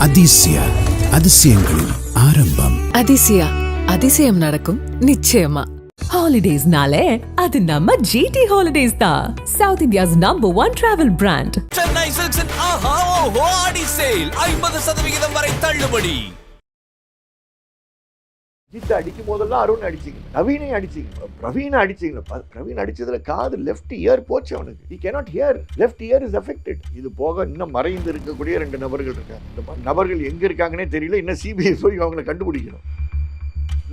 அதிசய அதிசயங்களின் ஆரம்பம். அதிசயா அதிசயம் நடக்கும் நிச்சயமா. ஹாலிடேஸ்னாலே அது நம்ம ஜிடி ஹாலிடேஸ் தான் south India's number one travel brand Chennai சில்க்ஸின் ஆஹா ஓஹோ ஆடி சேல் ஐம்பது சதவிகிதம் வரை தள்ளுபடி. ஜித்து அடிக்கும் போதெல்லாம் அருண் அடிச்சிங்க நவீனை அடிச்சிங்க பிரவீனை அடிச்சிங்க பிரவீன் அடிச்சதுல காது லெஃப்ட் இயர் போச்சு அவனுக்கு. He cannot hear. Left ear is affected. இது போக இன்னும் மறைந்து இருக்கக்கூடிய ரெண்டு நபர்கள் இருக்காங்க. இந்த நபர்கள் எங்க இருக்காங்கன்னே தெரியல. இன்னும் சிபிஐ போய் அவங்களை கண்டுபிடிக்கணும்.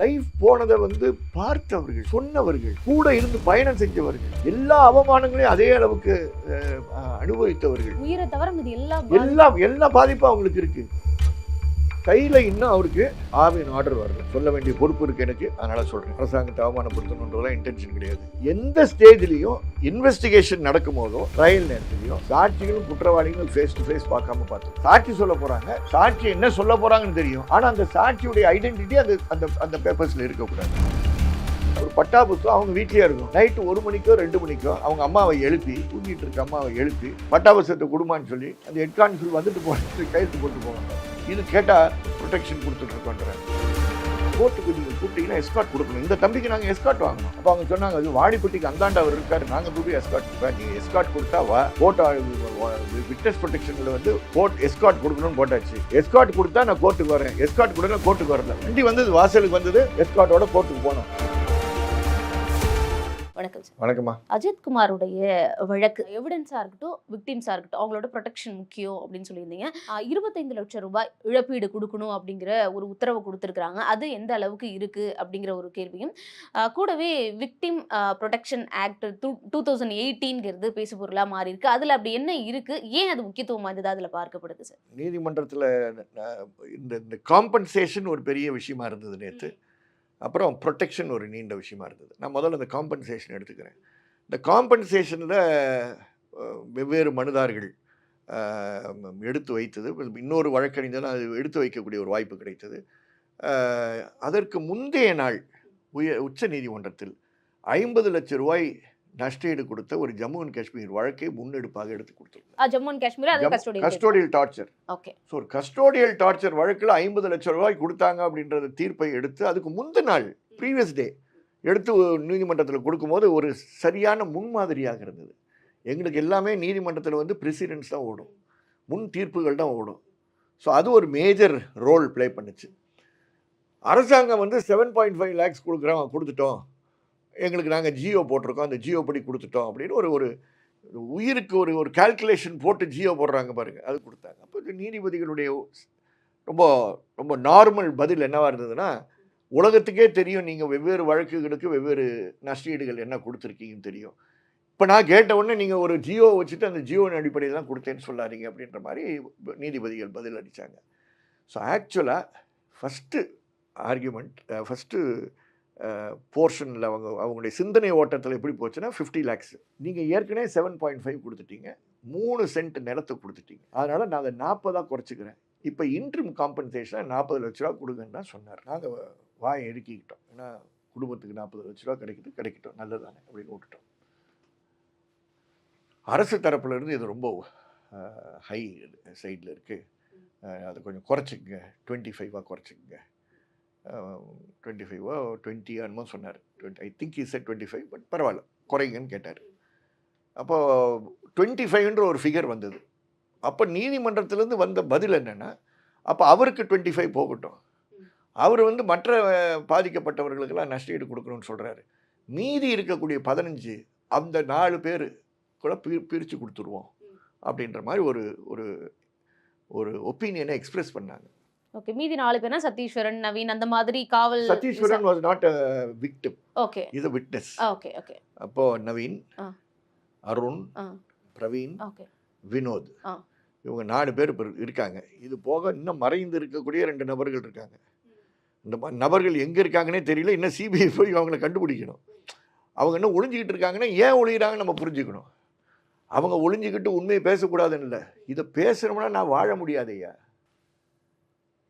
லைஃப் போனதை வந்து பார்த்தவர்கள் சொன்னவர்கள் கூட இருந்து பயணம் செஞ்சவர்கள் எல்லா அவமானங்களையும் அதே அளவுக்கு அனுபவித்தவர்கள். உயிரை தவிர இது எல்லாம் எல்லாம் எல்லா பாதிப்பும் அவங்களுக்கு இருக்கு. கையில் இன்னும் அவருக்கு ஆவின் ஆர்டர் வரல சொல்ல வேண்டிய பொறுப்பு இருக்கு எனக்கு. அதனால சொல்றேன். அரசாங்கத்தை அவமானப்படுத்தணுன்றதுலாம் இன்டென்ஷன் கிடையாது. எந்த ஸ்டேஜ்லையும் இன்வெஸ்டிகேஷன் நடக்கும் போதோ ட்ரையல் நேரத்துலையும் சாட்சிகளும் குற்றவாளிகளும் ஃபேஸ் டு ஃபேஸ் பார்க்காம பார்த்து. சாட்சி சொல்ல போறாங்க. சாட்சி என்ன சொல்ல போறாங்கன்னு தெரியும். ஆனா அந்த சாட்சியுடைய ஐடென்டிட்டி அந்த அந்த அந்த பேப்பர்ஸ்ல இருக்கக்கூடாது. ஒரு பட்டா புத்தகம் அவங்க வீட்லேயே இருக்கும். நைட்டு ஒரு மணிக்கோ ரெண்டு மணிக்கோ அவங்க அம்மாவை எழுப்பி தூங்கிட்டு இருக்க அம்மாவை எழுப்பி பட்டா புத்தகத்தை கொடுமான்னு சொல்லி அந்த ஹெட் வந்துட்டு போட்டு கையெழுத்து போட்டு போவாங்க. இது கேட்டால் ப்ரொடெக்ஷன் கொடுத்துட்டு கோர்ட்டுக்கு நீங்கள் கூப்பிட்டீங்கன்னா எஸ்கார்ட் கொடுக்கணும். இந்த தம்பிக்கு நாங்கள் எஸ்கார்ட் வாங்கணும். அப்போ அவங்க சொன்னாங்க அது வாடிப்பட்டிக்கு அந்தாண்ட அவர் இருக்காரு. நாங்கள் போய் எஸ்கார்ட் நீங்கள் எஸ்கார்ட் கொடுத்தா வா. கோர்ட் விட்னஸ் ப்ரொடெக்ஷனில் வந்து கோர்ட் எஸ்கார்ட் கொடுக்கணும்னு போட்டாச்சு. எஸ்கார்ட் கொடுத்தா நான் கோர்ட்டுக்கு வரேன் எஸ்கார்ட் கொடுங்க கோர்ட்டுக்கு வரல. வண்டி வந்தது வாசலுக்கு வந்தது எஸ்கார்ட்டோட கோர்ட்டுக்கு போனோம். வணக்கம் சார். வணக்கம்மா. அஜித் குமாருடைய வழக்கு எவிடன்ஸா இருக்கட்டும் விக்டிம்ஸா இருக்கட்டும் அவங்களோட ப்ரொடெக்ஷன் முக்கியம் அப்படின்னு சொல்லியிருந்தீங்க. இருபத்தைந்து லட்சம் ரூபாய் இழப்பீடு கொடுக்கணும் அப்படிங்கிற ஒரு உத்தரவு கொடுத்துருக்காங்க அது எந்த அளவுக்கு இருக்கு அப்படிங்கிற ஒரு கேள்வியும். கூடவே victim protection act two two thousand எயிட்டீன்கிறது பேசு பொருளாக மாறி இருக்கு அதுல அப்படி என்ன இருக்கு? ஏன் அது முக்கியத்துவம் வாய்ந்ததா? அதுல பார்க்கப்படுது சார். நீதிமன்றத்தில் இந்த காம்பன்சேஷன் ஒரு பெரிய விஷயமா இருந்தது நேற்று அப்புறம் ப்ரொடெக்ஷன் ஒரு நீண்ட விஷயமா இருந்தது. நான் முதல்ல அந்த காம்பன்சேஷன் எடுத்துக்கிறேன். இந்த காம்பன்சேஷனில் வெவ்வேறு மனுதார்கள் எடுத்து வைத்தது. இன்னொரு வழக்கறிஞர் அது எடுத்து வைக்கக்கூடிய ஒரு வாய்ப்பு கிடைத்தது. அதற்கு முந்தைய நாள் உய உச்ச நீதிமன்றத்தில் ஐம்பது லட்சம் ரூபாய் நஷ்டஈடு கொடுத்த ஒரு ஜம்மு அண்ட் காஷ்மீர் வழக்கை முன்னெடுப்பாக எடுத்து கொடுத்துருந்தாங்க ஆஹ் Jammu and Kashmir custodial torture okay so ஒரு கஸ்டோடியல் டார்ச்சர் வழக்கில் ஐம்பது லட்சம் ரூபாய் கொடுத்தாங்க அப்படின்றத தீர்ப்பை எடுத்து அதுக்கு முந்தின நாள் ப்ரீவியஸ் டே எடுத்து நீதிமன்றத்தில் கொடுக்கும்போது ஒரு சரியான முன்மாதிரியாக இருந்தது. எங்களுக்கு எல்லாமே நீதிமன்றத்தில் வந்து பிரசிடென்ட்ஸ் தான் ஓடும். முன் தீர்ப்புகள் தான் ஓடும். ஸோ அது ஒரு மேஜர் ரோல் ப்ளே பண்ணுச்சு. அரசாங்கம் வந்து செவன் பாயிண்ட் ஃபைவ் லேக்ஸ் கொடுக்குறோம் கொடுத்துட்டோம். எங்களுக்கு நாங்கள் ஜியோ போட்டிருக்கோம். அந்த ஜியோ படி கொடுத்துட்டோம் அப்படின்னு ஒரு ஒரு உயிருக்கு ஒரு ஒரு கால்குலேஷன் போட்டு ஜியோ போடுறாங்க பாருங்கள் அது கொடுத்தாங்க. அப்போ நீதிபதிகளுடைய ரொம்ப ரொம்ப நார்மல் பதில் என்னவாக இருந்ததுன்னா உலகத்துக்கே தெரியும் நீங்கள் வெவ்வேறு வழக்குகளுக்கு வெவ்வேறு நஷ்டீடுகள் என்ன கொடுத்துருக்கீங்கன்னு தெரியும். இப்போ நான் கேட்ட உடனே நீங்கள் ஒரு ஜியோ வச்சுட்டு அந்த ஜியோவின் அடிப்படையில் தான் கொடுத்தேன்னு சொல்லாதீங்க அப்படின்ற மாதிரி நீதிபதிகள் பதில் அடித்தாங்க ஸோ ஆக்சுவலாக ஃபஸ்ட்டு ஆர்கியூமெண்ட் ஃபஸ்ட்டு போர்ஷனில் அவங்க அவங்களுடைய சிந்தனை ஓட்டத்தில் எப்படி போச்சுன்னா ஃபிஃப்டி லேக்ஸ் நீங்கள் ஏற்கனவே செவன் பாயிண்ட் ஃபைவ் கொடுத்துட்டீங்க. மூணு சென்ட் நிலத்தை கொடுத்துட்டீங்க. அதனால் நான் அதை நாற்பதாக குறைச்சிக்கிறேன். இப்போ இன்ட்ரிம் காம்பன்சேஷனாக நாற்பது லட்ச ரூபா கொடுங்கன்னு தான் சொன்னார். நாங்கள் வாயை இறுக்கிக்கிட்டோம். ஏன்னா குடும்பத்துக்கு நாற்பது லட்ச ரூபா கிடைக்குது கிடைக்கட்டும். நல்லதானே அப்படின்னு விட்டுட்டோம். அரசு தரப்புல இருந்து இது ரொம்ப ஹை சைடில் இருக்குது அதை கொஞ்சம் குறைச்சிக்கங்க. டுவெண்ட்டி ஃபைவாக குறைச்சிக்கங்க. டுவெண்ட்டி ஃபைவோ டுவெண்ட்டி என்னமோ சொன்னார். Twenty I think is twenty five but பரவாயில்ல குறைங்கன்னு கேட்டார். அப்போது டுவெண்ட்டி ஃபைவ்ன்ற ஒரு ஃபிகர் வந்தது. அப்போ நீதிமன்றத்திலேருந்து வந்த பதில் என்னென்னா அப்போ அவருக்கு டுவெண்ட்டி ஃபைவ் போகட்டும். அவர் வந்து மற்ற பாதிக்கப்பட்டவர்களுக்கெல்லாம் நஷ்டஈடு கொடுக்கணும்னு சொல்கிறாரு மீதி இருக்கக்கூடிய பதினஞ்சு அந்த நாலு பேர் கூட பி பிரித்து கொடுத்துருவோம். அப்படின்ற மாதிரி ஒரு ஒரு ஒரு ஒப்பீனியனை எக்ஸ்ப்ரெஸ் பண்ணாங்க. ஓகே மீதி நாலு பேர்னா சதீஸ்வரன் நவீன் அந்த மாதிரி காவல் Satheeswaran was not a victim okay இது விட்னஸ் ஓகே ஓகே அப்போ நவீன். அருண். பிரவீன் ஓகே வினோத். இவங்க நாலு பேர் இருக்காங்க. இது போக இன்னும் மறைந்து இருக்கக்கூடிய ரெண்டு நபர்கள் இருக்காங்க. இந்த நபர்கள் எங்கே இருக்காங்கன்னே தெரியல. இன்னும் சிபிஐ போய் அவங்கள கண்டுபிடிக்கணும். அவங்க இன்னும் ஒளிஞ்சிக்கிட்டு இருக்காங்கன்னா ஏன் ஒளிகிறாங்கன்னு நம்ம புரிஞ்சுக்கணும். அவங்க ஒளிஞ்சிக்கிட்டு உண்மையை பேசக்கூடாதுன்னு இல்லை. இதை பேசுகிறோம்னா நான் வாழ முடியாது ஐயா.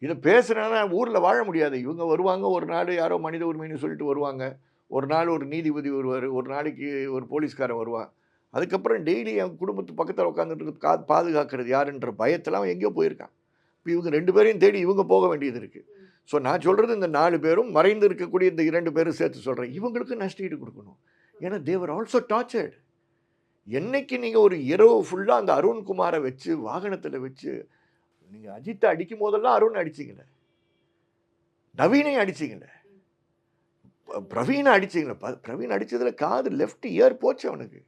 இதை பேசுகிறேன்னா ஊரில் வாழ முடியாது. இவங்க வருவாங்க ஒரு நாள் யாரோ மனித உரிமைன்னு சொல்லிட்டு வருவாங்க. ஒரு நாள் ஒரு நீதிபதி வருவார் ஒரு நாளைக்கு ஒரு போலீஸ்காரன் வருவான். அதுக்கப்புறம் டெய்லி என் குடும்பத்து பக்கத்தில் உட்காந்துட்டு கா பாதுகாக்கிறது யாருன்ற பயத்தில் அவன் எங்கேயோ போயிருக்கான். இப்போ இவங்க ரெண்டு பேரையும் தேடி இவங்க போக வேண்டியது இருக்குது ஸோ நான் சொல்கிறது இந்த நாலு பேரும் மறைந்து இருக்கக்கூடிய இந்த இரண்டு பேரும் சேர்த்து சொல்கிறேன் இவங்களுக்கு நஷ்டஈடு கொடுக்கணும். ஏன்னா தேவர் ஆல்சோ டார்ச்சர்டு என்னைக்கு நீங்கள் ஒரு இரவு ஃபுல்லாக அந்த அருண்குமாரை வச்சு வாகனத்தில் வச்சு நீங்கள் அஜித்தை அடிக்கும் போதெல்லாம் அருண் அடிச்சிங்களே நவீனையும் அடிச்சிங்களே ப- பிரவீனை அடிச்சிங்களே பிரவீன் அடித்ததில் காது லெஃப்ட் இயர் போச்சு அவனுக்கு.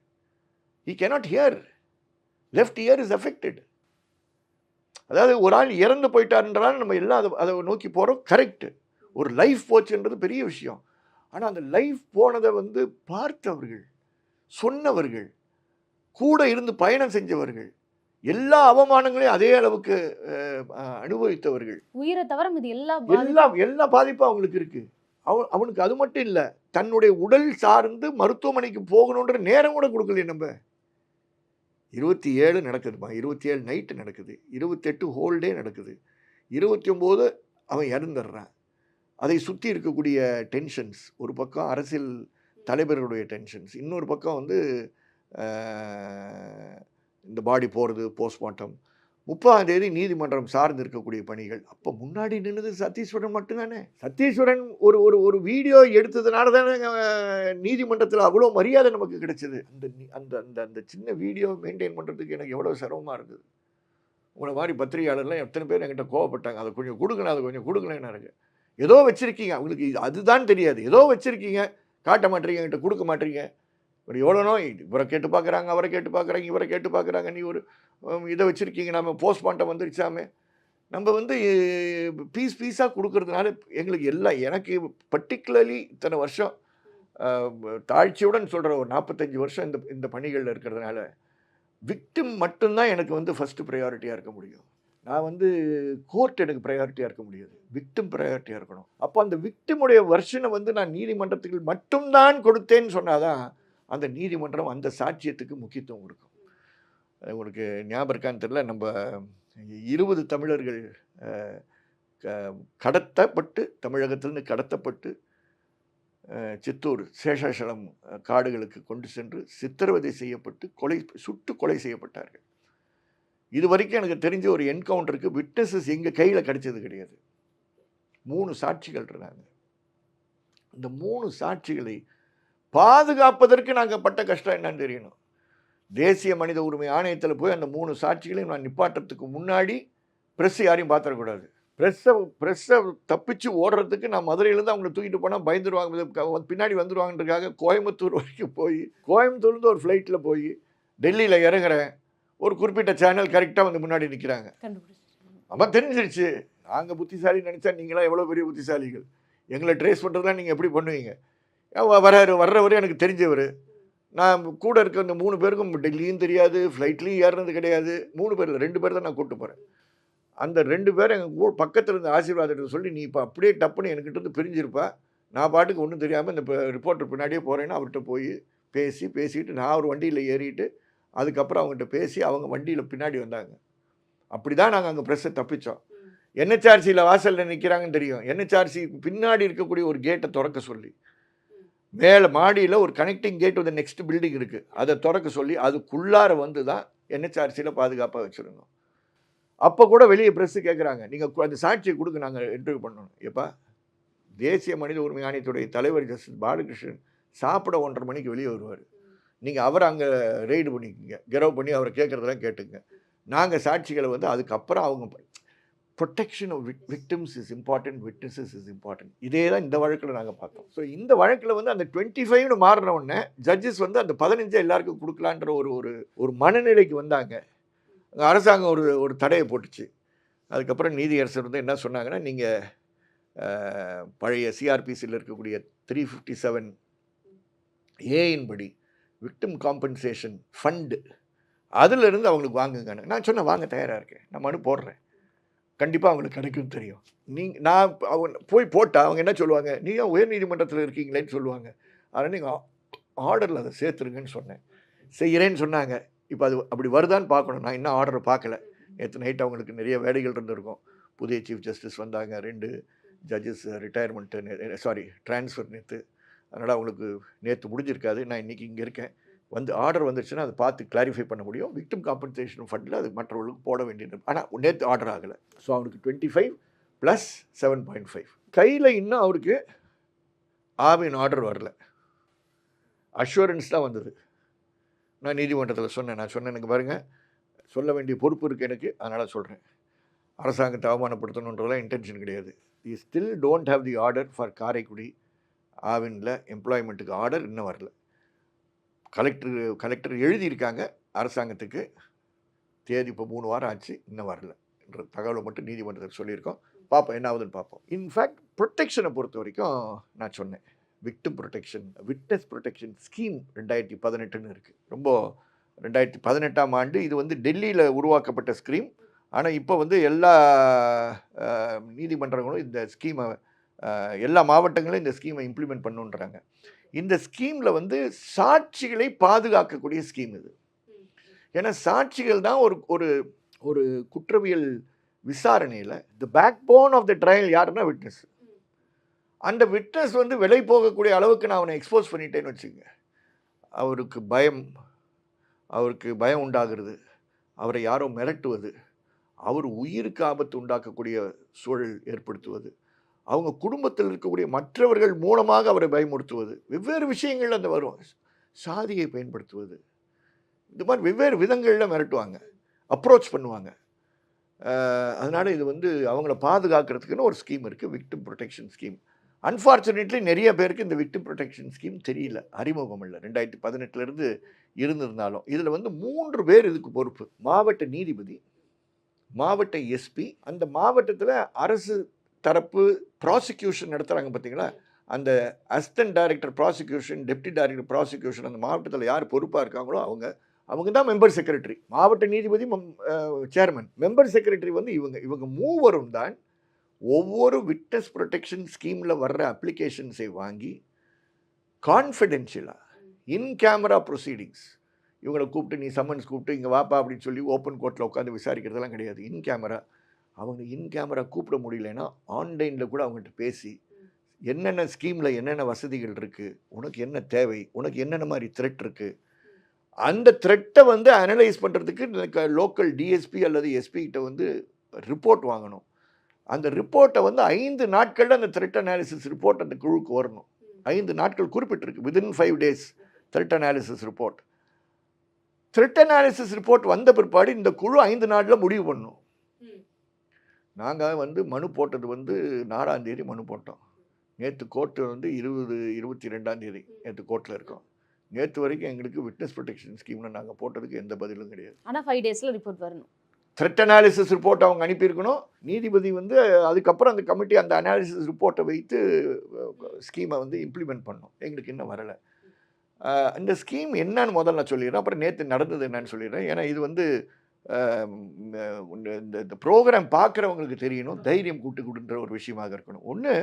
He cannot hear left ear is affected அதாவது ஒரு ஆள் இறந்து போயிட்டாருன்றாலும் நம்ம எல்லாம் அதை அதை நோக்கி போகிறோம் கரெக்டு ஒரு லைஃப் போச்சுன்றது பெரிய விஷயம். ஆனால் அந்த லைஃப் போனதை வந்து பார்த்தவர்கள் சொன்னவர்கள் கூட இருந்து பயணம் செஞ்சவர்கள் எல்லா அவமானங்களையும் அதே அளவுக்கு அனுபவித்தவர்கள். உயிரை தவிர இது எல்லா பாதிப்பும் எல்லாம் எல்லா பாதிப்பும் அவங்களுக்கு இருக்கு. அவன் அவனுக்கு அது மட்டும் இல்லை தன்னுடைய உடல் சார்ந்து மருத்துவமனைக்கு போகணுன்ற நேரம் கூட கொடுக்கலையே நம்ம. இருபத்தி ஏழு நடக்குதுமா? இருபத்தி ஏழு நைட்டு நடக்குது. இருபத்தெட்டு ஹோல் டே நடக்குது. இருபத்தி ஒம்போது அவன் இறந்துடுறான். அதை சுற்றி இருக்கக்கூடிய டென்ஷன்ஸ் ஒரு பக்கம் அரசியல் தலைவர்களுடைய டென்ஷன்ஸ் இன்னொரு பக்கம் வந்து இந்த பாடி போகிறது போஸ்ட்மார்ட்டம் முப்பதாம் தேதி நீதிமன்றம் சார்ந்து இருக்கக்கூடிய பணிகள். அப்போ முன்னாடி நின்றது சத்தீஸ்வரன் மட்டும்தானே? சத்தீஸ்வரன் ஒரு ஒரு ஒரு வீடியோ எடுத்ததுனால தானே நீதிமன்றத்தில் அவ்வளோ மரியாதை நமக்கு கிடைச்சது. அந்த அந்த அந்த அந்த சின்ன வீடியோ மெயின்டைன் பண்ணுறதுக்கு எனக்கு எவ்வளோ சிரமமாக இருக்குது. உங்களை மாதிரி பத்திரிகையாளர்லாம் எத்தனை பேர் என்கிட்ட கோவப்பட்டாங்க. அதை கொஞ்சம் கொடுக்கணும் அதை கொஞ்சம் கொடுக்கலன்னு எனக்கு. ஏதோ வச்சுருக்கீங்க. அவங்களுக்கு அதுதான் தெரியாது. ஏதோ வச்சுருக்கீங்க. காட்ட மாட்டீங்க என்கிட்ட கொடுக்க மாட்டீங்க. ஒரு எவ்வளோ நோய் இவரை கேட்டு பார்க்குறாங்க அவரை கேட்டு பார்க்குறாங்க இவரை கேட்டு பார்க்குறாங்க. நீ ஒரு இதை வச்சுருக்கீங்க. நம்ம போஸ்ட் போஸ்ட்மார்ட்டம் வந்துருச்சாமே. நம்ம வந்து பீஸ் பீஸாக கொடுக்கறதுனால எங்களுக்கு எல்லாம் எனக்கு பர்டிகுலர்லி இத்தனை வருஷம் தாழ்ச்சியுடன் சொல்கிற ஒரு நாற்பத்தஞ்சு வருஷம் இந்த இந்த பணிகளில் இருக்கிறதுனால விக்டிம் மட்டும்தான் எனக்கு வந்து ஃபஸ்ட்டு ப்ரையாரிட்டியாக இருக்க முடியும். நான் வந்து கோர்ட் எனக்கு ப்ரையாரிட்டியாக இருக்க முடியாது. விக்டிம் ப்ரையாரிட்டியாக இருக்கணும். அப்போ அந்த விக்டிமுடைய வருஷனை வந்து நான் நீதிமன்றத்துக்கு மட்டும்தான் கொடுத்தேன்னு சொன்னாதான் அந்த நீதிமன்றம் அந்த சாட்சியத்துக்கு முக்கியத்துவம் கொடுக்கும். உங்களுக்கு ஞாபகம் இருக்கான்னு தெரியல. நம்ம இருபது தமிழர்கள் க- கடத்தப்பட்டு தமிழகத்திலிருந்து கடத்தப்பட்டு சித்தூர் சேஷாசலம் காடுகளுக்கு கொண்டு சென்று சித்திரவதை செய்யப்பட்டு கொலை சுட்டு கொலை செய்யப்பட்டார்கள். இது வரைக்கும் எனக்கு தெரிஞ்ச ஒரு என்கவுண்டருக்கு விட்னஸஸ் எங்கள் கையில் கிடைச்சது கிடையாது. மூணு சாட்சிகள் இருந்தாங்க. இந்த மூணு சாட்சிகளை பாதுகாப்பதற்கு நாங்கள் பட்ட கஷ்டம் என்னன்னு தெரியணும். தேசிய மனித உரிமை ஆணையத்தில் போய் அந்த மூணு சாட்சிகளையும் நான் நிப்பாட்டுறதுக்கு முன்னாடி ப்ரெஸ் யாரையும் பார்த்துடக்கூடாது. ப்ரெஸ்ஸை ப்ரெஸ்ஸை தப்பிச்சு ஓடுறதுக்கு நான் மதுரையிலேருந்து அவங்களை தூக்கிட்டு போனால் பயந்துருவாங்க. பின்னாடி வந்துடுவாங்கன்றதுக்காக கோயம்புத்தூர் வரைக்கும் போய் கோயம்புத்தூர்லேருந்து ஒரு ஃப்ளைட்டில் போய் டெல்லியில் இறங்குறேன். ஒரு குறிப்பிட்ட சேனல் கரெக்டாக வந்து முன்னாடி நிற்கிறாங்க ஆமாம் தெரிஞ்சிருச்சு. நாங்கள் புத்திசாலி நினச்சா நீங்களாம் எவ்வளோ பெரிய புத்திசாலிகள்? எங்களை ட்ரேஸ் பண்ணுறதுலாம் நீங்கள் எப்படி பண்ணுவீங்க? வராரு வர்றவர் எனக்கு தெரிஞ்சவர். நான் கூட இருக்க அந்த மூணு பேருக்கும் டெல்லியும் தெரியாது ஃப்ளைட்லேயும் ஏறுனது கிடையாது. மூணு பேரில் ரெண்டு பேர் தான் நான் கூப்பிட்டு போகிறேன் அந்த ரெண்டு பேர் எங்கள் பக்கத்தில் இருந்த ஆசீர்வாதத்தை சொல்லி நீ இப்போ அப்படியே டப்புன்னு என்கிட்ட இருந்து பிரிஞ்சிருப்பா. நான் பாட்டுக்கு ஒன்றும் தெரியாமல் இந்த ரிப்போர்ட்டர் பின்னாடியே போகிறேன்னு அவர்கிட்ட போய் பேசி பேசிட்டு நான் ஒரு வண்டியில் ஏறிட்டு அதுக்கப்புறம் அவங்ககிட்ட பேசி அவங்க வண்டியில் பின்னாடி வந்தாங்க. அப்படி தான் நாங்கள் அங்கே ப்ரெஸ்ஸை தப்பிச்சோம். என்ஹெச்ஆர்சியில் வாசலில் நிற்கிறாங்கன்னு தெரியும். என்ஹெச்ஆர்சி பின்னாடி இருக்கக்கூடிய ஒரு கேட்டை திறக்க சொல்லி மேலே மாடியில் ஒரு கனெக்டிங் கேட் வந்து நெக்ஸ்ட் பில்டிங் இருக்குது அதை திறக்க சொல்லி அதுக்குள்ளார வந்து தான் என்ஹெச்ஆர்சியில் பாதுகாப்பாக வச்சுருந்தோம். அப்போ கூட வெளியே ப்ரெஸ்ஸு கேட்குறாங்க நீங்கள் அந்த சாட்சியை கொடுக்க நாங்கள் இன்டர்வியூ பண்ணணும். எப்பா தேசிய மனித உரிமை ஆணையத்துடைய தலைவர் ஜஸ்டிஸ் பாலகிருஷ்ணன் சாப்பிட ஒன்றரை மணிக்கு வெளியே வருவார். நீங்கள் அவரை அங்கே ரெய்டு பண்ணிக்கோங்க. கெரவ் பண்ணி அவரை கேட்குறதெல்லாம் கேட்டுங்க நாங்கள் சாட்சிகளை வந்து அதுக்கப்புறம் அவங்க protection of victims is important witnesses is important இதே தான் இந்த வழக்கில் நாங்கள் பார்த்தோம். ஸோ இந்த வழக்கில் வந்து அந்த டுவெண்ட்டி ஃபைவ்னு மாறின உடனே ஜட்ஜஸ் வந்து அந்த பதினஞ்சை எல்லாருக்கும் கொடுக்கலான்ற ஒரு ஒரு ஒரு மனநிலைக்கு வந்தாங்க. அரசாங்கம் ஒரு ஒரு தடையை போட்டுச்சு. அதுக்கப்புறம் நீதியரசர் வந்து என்ன சொன்னாங்கன்னா நீங்கள் பழைய சிஆர்பிசியில் இருக்கக்கூடிய த்ரீ ஃபிஃப்டி செவன் ஏயின்படி விக்டிம் காம்பன்சேஷன் ஃபண்டு அதிலிருந்து அவங்களுக்கு வாங்குங்க நான் சொன்னேன் வாங்க தயாராக இருக்கேன். நான் மனு போடுறேன். கண்டிப்பாக அவங்களுக்கு கிடைக்கும் தெரியும். நீங்கள் நான் அவங்க போய் போட்டால் அவங்க என்ன சொல்லுவாங்க? நீங்கள் உயர் நீதிமன்றத்தில் இருக்கீங்களேன்னு சொல்லுவாங்க. அதனால் நீங்கள் ஆர்டரில் அதை சேர்த்துருங்கன்னு சொன்னேன். செய்கிறேன்னு சொன்னாங்க. இப்போ அது அப்படி வருதான்னு பார்க்கணும். நான் இன்னும் ஆர்டரை பார்க்கல. நேற்று நைட் அவங்களுக்கு நிறைய வேலைகள் இருந்திருக்கும். புதிய சீஃப் ஜஸ்டிஸ் வந்தாங்க. ரெண்டு ஜட்ஜஸ் ரிட்டையர்மெண்ட்டு சாரி ட்ரான்ஸ்ஃபர் நேற்று அதனால் அவங்களுக்கு நேற்று முடிஞ்சிருக்காது. நான் இன்றைக்கி இங்கே இருக்கேன். வந்து ஆர்டர் வந்துச்சுன்னா அதை பார்த்து கிளாரிஃபை பண்ண முடியும். விக்டிம் காம்பன்சேஷன் ஃபண்டில் அது மற்றவர்களுக்கு போட வேண்டியது. ஆனால் நேற்று ஆர்டர் ஆகலை. ஸோ அவனுக்கு twenty five plus seven point five கையில் இன்னும் அவருக்கு ஆவின் ஆர்டர் வரல. அஷூரன்ஸ் தான் வந்தது. நான் நீதிமன்றத்தில் சொன்னேன். நான் சொன்னேன் எனக்கு பாருங்கள் சொல்ல வேண்டிய பொறுப்பு இருக்குது எனக்கு அதனால் சொல்கிறேன் அரசாங்கத்தை அவமானப்படுத்தணுன்றதெல்லாம் இன்டென்ஷன் கிடையாது. They still don't have the order for Karaikudi ஆவினில் எம்ப்ளாய்மெண்ட்டுக்கு ஆர்டர் இன்னும் வரல. கலெக்டர் கலெக்டர் எழுதியிருக்காங்க அரசாங்கத்துக்கு. தேதி இப்போ மூணு வாரம் ஆச்சு இன்னும் வரல என்ற தகவலை மட்டும் நீதிமன்றத்தில் சொல்லியிருக்கோம். பார்ப்போம் என்ன ஆகுதுன்னு பார்ப்போம் இன்ஃபேக்ட் ப்ரொடெக்ஷனை பொறுத்த வரைக்கும் நான் சொன்னேன். Victim protection witness protection scheme ரெண்டாயிரத்தி பதினெட்டுன்னு இருக்குது ரொம்ப ரெண்டாயிரத்தி பதினெட்டாம் ஆண்டு இது வந்து டெல்லியில் உருவாக்கப்பட்ட ஸ்கீம் ஆனால் இப்போ வந்து எல்லா நீதிமன்றங்களும் இந்த ஸ்கீமை எல்லா மாவட்டங்களும் இந்த ஸ்கீமை இம்ப்ளிமெண்ட் பண்ணுன்றாங்க. இந்த ஸ்கீமில் வந்து சாட்சிகளை பாதுகாக்கக்கூடிய ஸ்கீம் இது. ஏன்னா சாட்சிகள் தான் ஒரு ஒரு ஒரு குற்றவியல் விசாரணையில் the backbone of the trial யாருன்னா விட்னஸ் அந்த விட்னஸ் வந்து விலை போகக்கூடிய அளவுக்கு நான் அவனை எக்ஸ்போஸ் பண்ணிட்டேன்னு வச்சுங்க அவருக்கு பயம் அவருக்கு பயம் உண்டாகிறது. அவரை யாரோ மிரட்டுவது அவர் உயிருக்கு ஆபத்து உண்டாக்கக்கூடிய சூழல் ஏற்படுத்துவது. அவங்க குடும்பத்தில் இருக்கக்கூடிய மற்றவர்கள் மூலமாக அவரை பயமுறுத்துவது. வெவ்வேறு விஷயங்கள் அந்த வரும். சாதியை பயன்படுத்துவது. இந்த மாதிரி வெவ்வேறு விதங்களில் மிரட்டுவாங்க. அப்ரோச் பண்ணுவாங்க. அதனால் இது வந்து அவங்கள பாதுகாக்கிறதுக்குன்னு ஒரு ஸ்கீம் இருக்குது விக்டிம் ப்ரொடெக்ஷன் ஸ்கீம் அன்ஃபார்ச்சுனேட்லி நிறைய பேருக்கு இந்த விக்டிம் ப்ரொடெக்ஷன் ஸ்கீம் தெரியல. அறிமுகம் இல்லை. ரெண்டாயிரத்தி பதினெட்டுலேருந்து இருந்திருந்தாலும். இதில் வந்து மூன்று பேர் இதுக்கு பொறுப்பு. மாவட்ட நீதிபதி மாவட்ட எஸ்பி அந்த மாவட்டத்தில் அரசு தரப்பு ப்ராசிக்யூஷன் நடத்துகிறாங்க பார்த்தீங்களா அந்த assistant director prosecution deputy director prosecution அந்த மாவட்டத்தில் யார் பொறுப்பாக இருக்காங்களோ அவங்க அவங்க தான் மெம்பர் செக்ரட்டரி மாவட்ட நீதிபதி சேர்மன் மெம்பர் செக்ரட்டரி வந்து இவங்க இவங்க மூவரும் தான் ஒவ்வொரு விட்னஸ் ப்ரொடெக்ஷன் ஸ்கீமில் வர்ற அப்ளிகேஷன்ஸை வாங்கி கான்ஃபிடென்ஷியலாக இன் கேமரா ப்ரொசீடிங்ஸ் இவங்களை கூப்பிட்டு நீ சம்மன்ஸ் கூப்பிட்டு இங்கே வாப்பா அப்படின்னு சொல்லி ஓப்பன் கோர்ட்டில் உட்காந்து விசாரிக்கிறதெல்லாம் கிடையாது. இன் கேமரா அவங்க இன் கேமரா கூப்பிட முடியலன்னா ஆன்லைனில் கூட அவங்ககிட்ட பேசி என்னென்ன ஸ்கீமில் என்னென்ன வசதிகள் இருக்குது உனக்கு என்ன தேவை உனக்கு என்னென்ன மாதிரி த்ரெட் இருக்குது அந்த த்ரெட்டை வந்து அனலைஸ் பண்ணுறதுக்கு லோக்கல் டிஎஸ்பி அல்லது எஸ்பி கிட்ட வந்து ரிப்போர்ட் வாங்கணும். அந்த ரிப்போர்ட்டை வந்து ஐந்து நாட்களில் அந்த த்ரெட் அனாலிசிஸ் ரிப்போர்ட் அந்த குழுக்கு வரணும். ஐந்து நாட்கள் குறிப்பிட்டிருக்கு. Within five days threat analysis report threat analysis report வந்த பிற்பாடு இந்த குழு ஐந்து நாளில் முடிவு பண்ணும். நாங்கள் வந்து மனு போட்டது வந்து நாலாம் தேதி மனு போட்டோம். நேற்று கோர்ட்டு வந்து இருபது இருபத்தி ரெண்டாம் தேதி நேற்று கோர்ட்டில் இருக்கோம். நேற்று வரைக்கும் எங்களுக்கு விட்னஸ் ப்ரொடெக்ஷன் ஸ்கீமில் நாங்கள் போட்டதுக்கு எந்த பதிலும் கிடையாது. ஆனா ஃபைவ் டேஸ்ல ரிப்போர்ட் வரணும். த்ரெட் அனாலிசிஸ் ரிப்போர்ட் அவங்க அனுப்பியிருக்கணும். நீதிபதி வந்து அதுக்கப்புறம் அந்த கமிட்டி அந்த அனாலிசிஸ் ரிப்போர்ட்டை வைத்து ஸ்கீமை வந்து இம்ப்ளிமெண்ட் பண்ணோம். எங்களுக்கு இன்னும் வரலை. இந்த ஸ்கீம் என்னன்னு முதல்ல நான் சொல்லிடுறேன். அப்புறம் நேற்று நடந்தது என்னன்னு சொல்லிடுறேன். ஏன்னா இது வந்து இந்த இந்த- ப்ரோக்ராம் பார்க்குறவங்களுக்கு தெரியணும் தைரியம் கூட்டு கொடுன்ற ஒரு விஷயமாக இருக்கணும். ஒன்று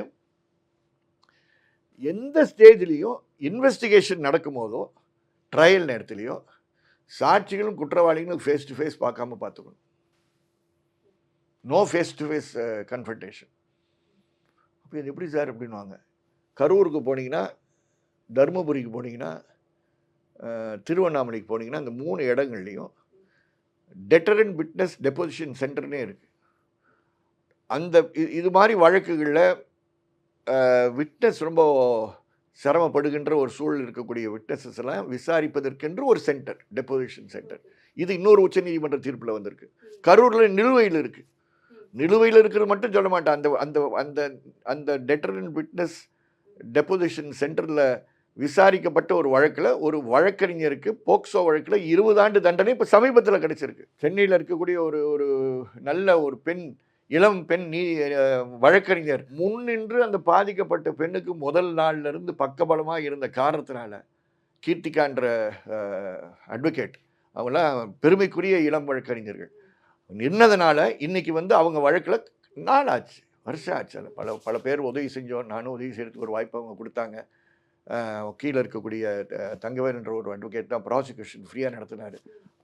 எந்த ஸ்டேஜ்லேயும் இன்வெஸ்டிகேஷன் நடக்கும்போதோ ட்ரையல் நேரத்துலையோ சாட்சிகளும் குற்றவாளிகளும் ஃபேஸ் டு ஃபேஸ் பார்க்காம பார்த்துக்கணும். No face to face confrontation அப்போ இது எப்படி சார் அப்படின்வாங்க கரூருக்கு போனீங்கன்னா தருமபுரிக்கு போனீங்கன்னா திருவண்ணாமலைக்கு போனீங்கன்னா இந்த மூணு இடங்கள்லையும் டெட்டரன் விட்னஸ் டெபோசிஷன் சென்டர்னே இருக்குது அந்த இது மாதிரி வழக்குகளில் விட்னஸ் ரொம்ப சிரமப்படுகின்ற ஒரு சூழல் இருக்கக்கூடிய விட்னஸஸ் எல்லாம் விசாரிப்பதற்கென்று ஒரு சென்டர் டெபோசிஷன் சென்டர் இது இன்னொரு உச்சநீதிமன்ற தீர்ப்பில் வந்திருக்கு. கரூரில் நிலுவையில் இருக்குது நிலுவையில் இருக்கிறது மட்டும் சொல்ல மாட்டேன். அந்த அந்த அந்த அந்த டெட்டரன் விட்னஸ் டெபோசிஷன் சென்டரில் விசாரிக்கப்பட்ட ஒரு வழக்கில் ஒரு வழக்கறிஞருக்கு போக்சோ வழக்கில் இருபது ஆண்டு தண்டனை இப்போ சமீபத்தில் கிடைச்சிருக்கு. சென்னையில் இருக்கக்கூடிய ஒரு ஒரு நல்ல ஒரு பெண் இளம் பெண் நீ வழக்கறிஞர். முன்னின்று அந்த பாதிக்கப்பட்ட பெண்ணுக்கு முதல் நாள்ல இருந்து பக்கபலமாக இருந்த காரணத்தினால கீர்த்திகான்ற அட்வொகேட். அவங்களாம் பெருமைக்குரிய இளம் வழக்கறிஞர்கள். நின்னதுனால இன்றைக்கி வந்து அவங்க வழக்கில் நாள் ஆச்சு வருஷம் ஆச்சு. அது பல பல பேர் உதவி செஞ்சோம். நானும் உதவி செய்கிறதுக்கு ஒரு வாய்ப்பு அவங்க கொடுத்தாங்க. கீழே இருக்கக்கூடிய தங்கவேல் என்ற ஒரு அட்வொகேட் தான் ப்ராசிக்யூஷன் ஃப்ரீயாக நடத்தினார்.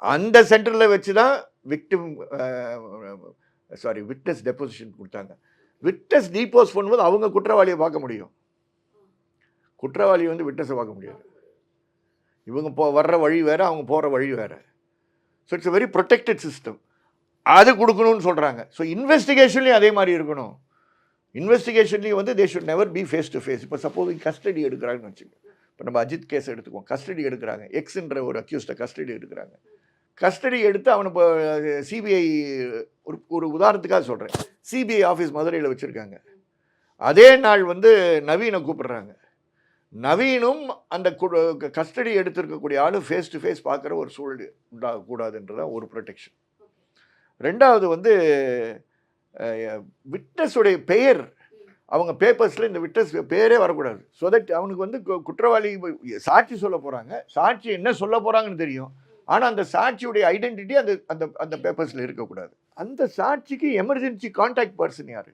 அந்த சென்டரில் வச்சு தான் victim sorry witness deposition witness. Depose டீபோஸ் பண்ணும்போது அவங்க குற்றவாளியை பார்க்க முடியும். குற்றவாளி வந்து விட்னஸை பார்க்க முடியாது. இவங்க போ வர்ற வழி வேறு அவங்க போகிற வழி வேறு. So it's very protected system அது கொடுக்கணும்னு சொல்கிறாங்க ஸோ இன்வெஸ்டிகேஷன்லேயும் அதே மாதிரி இருக்கணும். இன்வெஸ்டிகேஷன்லேயும் வந்து they should never be face to face இப்போ சப்போஸ் கஸ்டடி எடுக்கிறாங்கன்னு வச்சுக்கோங்க இப்போ நம்ம அஜித் கேஸ் எடுத்துக்குவோம். கஸ்டடி எடுக்கிறாங்க. எக்ஸ்ன்ற ஒரு அக்யூஸ்டை கஸ்டடி எடுக்கிறாங்க. கஸ்டடி எடுத்து அவனை இப்போ சிபிஐ ஒரு ஒரு உதாரணத்துக்காக சொல்கிறேன் சிபிஐ ஆஃபீஸ் மதுரையில் வச்சுருக்காங்க. அதே நாள் வந்து நவீனை கூப்பிடுறாங்க. நவீனும் அந்த கஸ்டடி எடுத்திருக்கக்கூடிய ஆளும் ஃபேஸ் டு ஃபேஸ் பார்க்குற ஒரு சூழல் உண்டாகக்கூடாதுன்றதான் ஒரு ப்ரொடெக்ஷன் ரெண்டாவது வந்து விட்னஸுடைய பெயர். அவங்க பேப்பர்ஸில் இந்த விட்னஸ் பேரே வரக்கூடாது. ஸோ தட் அவனுக்கு வந்து கு- குற்றவாளி சாட்சி சொல்ல போகிறாங்க சாட்சி என்ன சொல்ல போகிறாங்கன்னு தெரியும். ஆனால் அந்த சாட்சியுடைய ஐடென்டிட்டி அந்த அந்த அந்த பேப்பர்ஸில் இருக்கக்கூடாது. அந்த சாட்சிக்கு எமர்ஜென்சி காண்டாக்ட் பர்சன் யார்?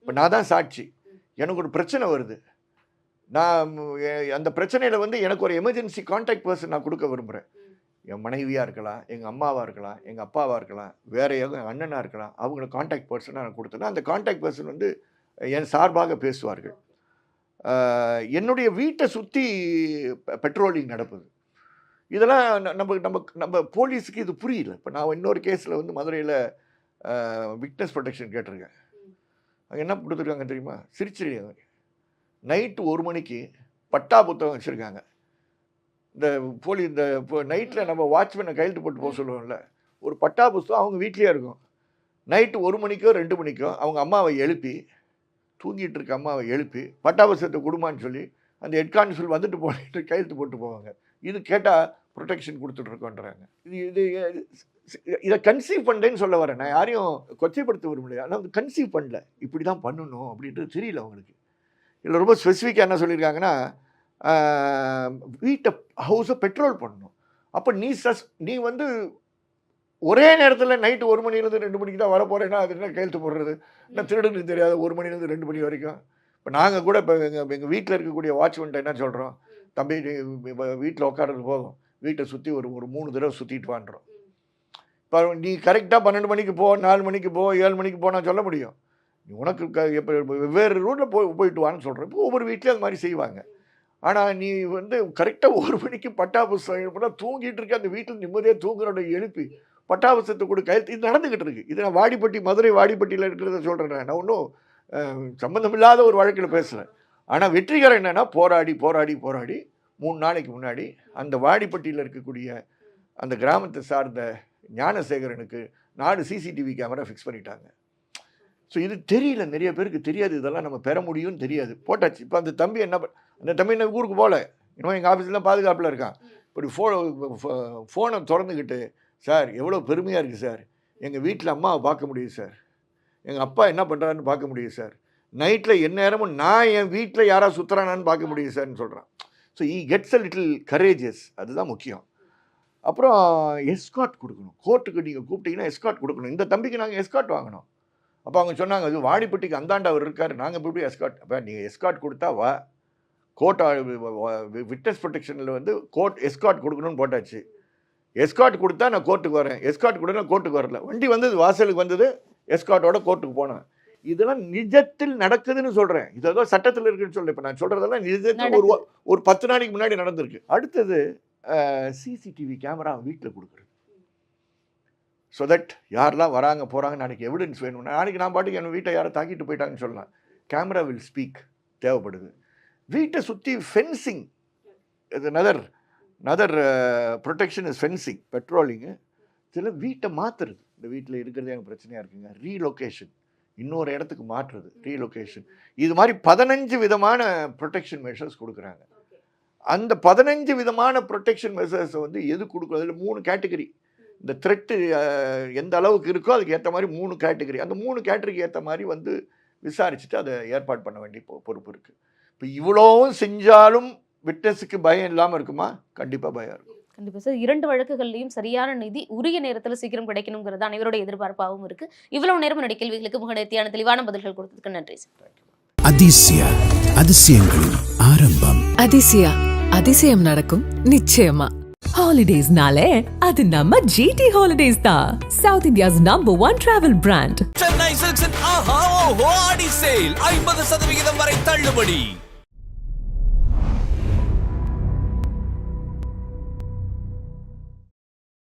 இப்போ நான் தான் சாட்சி. எனக்கு ஒரு பிரச்சனை வருது. நான் அந்த பிரச்சனையில் வந்து எனக்கு ஒரு எமர்ஜென்சி காண்டாக்ட் பர்சன் நான் கொடுக்க விரும்புகிறேன் என் மனைவியாக இருக்கலாம் எங்கள் அம்மாவாக இருக்கலாம் எங்கள் அப்பாவாக இருக்கலாம் வேறு எங்கள் அண்ணனாக இருக்கலாம் அவங்கள காண்டாக்ட் பர்சனாக நான் கொடுத்தேன்னா அந்த காண்டாக்ட் பர்சன் வந்து என் சார்பாக பேசுவார்கள். என்னுடைய வீட்டை சுற்றி பெட்ரோலிங் நடப்புது. இதெல்லாம் ந- நம்ம நம்ம நம்ம போலீஸுக்கு இது புரியல. இப்போ நான் இன்னொரு கேஸில் வந்து மதுரையில் விட்னஸ் ப்ரொடெக்ஷன் கேட்டிருக்கேன். அங்கே என்ன கொடுத்துருக்காங்க தெரியுமா? சிரிச்சிருக்காங்க. நைட்டு ஒரு மணிக்கு பட்டா புத்தகம் வச்சுருக்காங்க. இந்த போலி இந்த இப்போ நைட்டில் நம்ம வாட்ச்மேனை கையெழுத்து போட்டு போக சொல்லுவோம்ல. ஒரு பட்டா புஸ்தகம் அவங்க வீட்லேயே இருக்கும். நைட்டு ஒரு மணிக்கோ ரெண்டு மணிக்கோ அவங்க அம்மாவை எழுப்பி தூங்கிட்டு இருக்க அம்மாவை எழுப்பி பட்டா புஸ்தகத்தை கொடுமான்னு சொல்லி அந்த ஹெட் கான்ஸ்டபிள் வந்துட்டு போட்டு கையெழுத்து போட்டு போவாங்க. இது கேட்டால் ப்ரொடெக்ஷன் கொடுத்துட்ருக்கோன்றாங்க இது இது இதை கன்சீவ் பண்ணேன்னு சொல்ல வரேன். நான் யாரையும் கொச்சைப்படுத்த விரும்பலையா. ஆனால் வந்து கன்சீவ் பண்ணல. இப்படி தான் பண்ணணும் அப்படின்றது தெரியல அவங்களுக்கு. இதில் ரொம்ப ஸ்பெசிஃபிக்காக என்ன சொல்லியிருக்காங்கன்னா வீட்டை ஹவுஸை பெட்ரோல் பண்ணணும். அப்போ நீ சஸ் நீ வந்து ஒரே நேரத்தில் நைட்டு ஒரு மணிலேருந்து ரெண்டு மணிக்கு தான் வர போகிறேன்னா அது என்ன கேள்வி போடுறது? என்ன திருடுன்னு தெரியாது ஒரு மணிலேருந்து ரெண்டு மணி வரைக்கும். இப்போ நாங்கள் கூட இப்போ எங்கள் எங்கள் வீட்டில் இருக்கக்கூடிய வாட்ச்மேன்ட்ட என்ன சொல்கிறோம் தம்பி வீட்டில் உட்காடுறது போதும். வீட்டை சுற்றி ஒரு ஒரு மூணு தடவை சுற்றிட்டு வாண்டுறோம் இப்போ நீ கரெக்டாக பன்னெண்டு மணிக்கு போ நாலு மணிக்கு போ ஏழு மணிக்கு போனால் சொல்ல முடியும். உனக்கு எப்போ வெவ்வேறு ரூட்டில் போய் போயிட்டு வான்னு சொல்கிறேன் இப்போ ஒவ்வொரு வீட்லேயும் அது மாதிரி செய்வாங்க. ஆனால் நீ வந்து கரெக்டாக ஒரு மணிக்கு பட்டா புஸ்தகம் எழுப்பினா தூங்கிட்டு இருக்க அந்த வீட்டில் நிம்மதியாக தூங்குறோட எழுப்பி பட்டா புஸ்தகத்தை கொடு கையெழுத்து இது நடந்துக்கிட்டு இருக்கு. இது நான் வாடிப்பட்டி மதுரை வாடிப்பட்டியில் இருக்கிறத சொல்கிறேன் நான் ஒன்றும் சம்மந்தமில்லாத ஒரு வழக்கில் பேசுகிறேன் ஆனால் வெற்றிகரம் என்னென்னா போராடி போராடி போராடி மூணு நாளைக்கு முன்னாடி அந்த வாடிப்பட்டியில் இருக்கக்கூடிய அந்த கிராமத்தை சார்ந்த ஞானசேகரனுக்கு நாலு சிசிடிவி கேமரா ஃபிக்ஸ் பண்ணிட்டாங்க. ஸோ இது தெரியல நிறைய பேருக்கு தெரியாது. இதெல்லாம் நம்ம பெற முடியும்னு தெரியாது. போட்டாச்சு. இப்போ அந்த தம்பி என்ன அந்த தம்பி நான் ஊருக்கு போகல. இன்னும் எங்கள் ஆஃபீஸில் பாதுகாப்பில் இருக்கான். இப்படி ஃபோ ஃபோனை திறந்துக்கிட்டு சார் எவ்வளோ பெருமையாக இருக்குது சார். எங்கள் வீட்டில் அம்மாவை பார்க்க முடியுது சார். எங்கள் அப்பா என்ன பண்ணுறான்னு பார்க்க முடியுது சார். நைட்டில் எந்நேரமும் நான் என் வீட்டில் யாராவது சுற்றுறானான்னு பார்க்க முடியுது சார்னு சொல்கிறான் so he gets a little courageous அதுதான் முக்கியம். அப்புறம் எஸ்காட் கொடுக்கணும். கோர்ட்டுக்கு நீங்கள் கூப்பிட்டீங்கன்னா எஸ்காட் கொடுக்கணும். இந்த தம்பிக்கு நாங்கள் எஸ்காட் வாங்கினோம் அப்போ அவங்க சொன்னாங்க அது வாடிப்பட்டிக்கு அந்தாண்டா அவர் இருக்கார் நாங்கள் எப்படி எஸ்காட் அப்போ நீங்கள் எஸ்காட் கொடுத்தா வா. கோர்ட் விட்னஸ் ப்ரொடெக்ஷனில் வந்து கோர்ட் எஸ்காட் கொடுக்கணும்னு போட்டாச்சு. எஸ்காட் கொடுத்தா நான் கோர்ட்டுக்கு வரேன். எஸ்காட் கொடுத்தா கோர்ட்டுக்கு வரல. வண்டி வந்தது வாசலுக்கு வந்தது எஸ்காட்டோட கோர்ட்டுக்கு போனேன். இதெல்லாம் நிஜத்தில் நடக்குதுன்னு சொல்கிறேன் இதோ சட்டத்தில் இருக்குன்னு சொல்கிறேன் இப்போ நான் சொல்கிறதெல்லாம் நிஜத்தில் ஒரு ஒரு பத்து நாளைக்கு முன்னாடி நடந்திருக்கு. அடுத்தது சிசிடிவி கேமரா வீட்டில் கொடுக்குறது. ஸோ தட் யாரெல்லாம் வராங்க போகிறாங்க நாளைக்கு எவிடன்ஸ் வேணும் நாளைக்கு நான் பாட்டுக்கு என் வீட்டை யாரை தாக்கிட்டு போயிட்டாங்கன்னு சொல்லலாம். கேமரா வில் ஸ்பீக் தேவைப்படுது. வீட்டை சுற்றி ஃபென்சிங் இது another another protection is fencing பெட்ரோலிங்கு சில வீட்டை மாற்றுறது இந்த வீட்டில் இருக்கிறது எனக்கு பிரச்சனையாக இருக்குங்க. ரீலொகேஷன் இன்னொரு இடத்துக்கு மாற்றுறது. ரீலொகேஷன் இது மாதிரி பதினஞ்சு விதமான ப்ரொடெக்ஷன் மெஷர்ஸ் கொடுக்குறாங்க. அந்த பதினஞ்சு விதமான ப்ரொடெக்ஷன் மெஷர்ஸை வந்து எது கொடுக்குறதுல மூணு கேட்டகரி இந்த த்ரெட்டு uh, எந்த அளவுக்கு இருக்கோ அதுக்கு ஏற்ற மாதிரி மூணு கேட்டகரி அந்த மூணு கேட்டகரிக்கு ஏற்ற மாதிரி வந்து விசாரிச்சுட்டு அதை ஏற்பாடு பண்ண வேண்டிய பொ- பொறுப்பு இருக்குது இப்போ இவ்வளோவும் செஞ்சாலும் விட்னஸுக்கு பயம் இல்லாமல் இருக்குமா? கண்டிப்பாக பயம் இருக்கும். கண்டிப்பா சார். இரண்டு வழக்குகள்லையும் சரியான நிதி உரிய நேரத்துல சீக்கிரம் கிடைக்கணுங்கிறது அனைவரோட எதிர்பார்ப்பாகவும் இருக்கு. இவ்வளவு நேரம் என்னுடைய கேள்விகளுக்கு மிக நேர்த்தியான தெளிவான பதில்கள் கொடுத்ததுக்கு நன்றி சார். அதிசய அதிசயங்களின் ஆரம்பம். அதிசயா அதிசயம் நடக்கும் நிச்சயமா. ஹாலிடேஸ்னாலே அது நம்ம ஜிடி ஹாலிடேஸ் தான் south India's number one travel brand Chennai சில்க்ஸின் ஆஹா ஓஹோ ஆடி சேல். ஐம்பது சதவிகிதம் வரை தள்ளுபடி.